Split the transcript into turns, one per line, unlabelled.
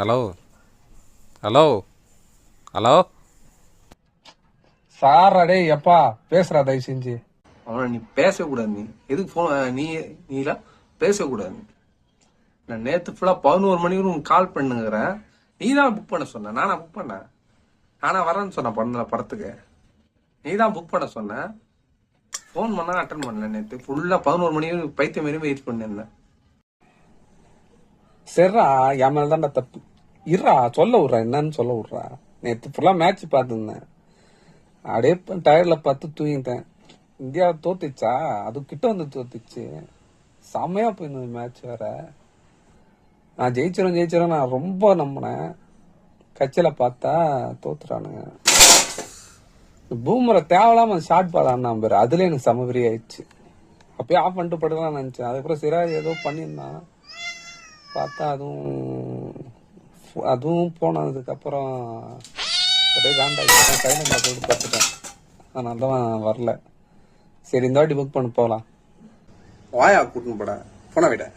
Hello hello hello
சாரா டேய் எப்பா? பேசுறா தயவு செஞ்சு
அவனை நீ பேசவே கூடாது நீ. எதுக்கு போன் நீ நீலாம் பேசவே கூடாது நீ. நான் நேத்து ஃபுல்லா பதினோரு மணிக்கு உனக்கு கால் பண்ணுங்கிறேன். நீ தான் புக் பண்ண சொன்ன. நானா புக் பண்ணேன் நானா வரேன்னு சொன்னேன் பண்ணல படத்துக்கு. நீ தான் புக் பண்ண சொன்ன. ஃபோன் பண்ணா அட்டன் பண்ணல நேத்து. ஃபுல்லா பதினோரு மணி வரைக்கும் பைத்தியம் மாரி வெயிட் பண்ணிருந்தேன்.
சரிடா என் மேல தான்டா தப்பு. இருடா சொல்ல விட்றா என்னன்னு சொல்ல விட்றா. நேற்று ஃபுல்லாக மேட்ச் பார்த்துருந்தேன். அப்படியே டயர்டில் பார்த்து தூங்கிட்டேன். இந்தியா தோத்துச்சா? அது கிட்ட வந்து தோத்துச்சு. செம்மையாக போயிருந்தது மேட்ச் வேற. நான் ஜெயிச்சிடும் ஜெயிச்சிடும் நான் ரொம்ப நம்பினேன். கட்சியில் பார்த்தா தோத்துறானுங்க பூமரை தேவையில்லாம ஷார்ட் பால் ஆனா பாரு. அதுல எனக்கு சமவெறி ஆயிடுச்சு. அப்பயே ஆஃப் பண்ணிட்டு படுக்கலாம் நினச்சேன். அதுக்கப்புறம் சிராஜ் ஏதோ பண்ணியிருந்தான். பார்த்தா அதுவும் அதுவும் போனதுக்கு அப்புறம் ஒரே காண்டாக்ட் சைலண்ட்ல போட்டு பார்த்துட்டேன் அதனால தான் வரல. சரி இந்த வாட்டி புக் பண்ண போகலாம்.
வாயா கூட்டின்னு போட. போன விட.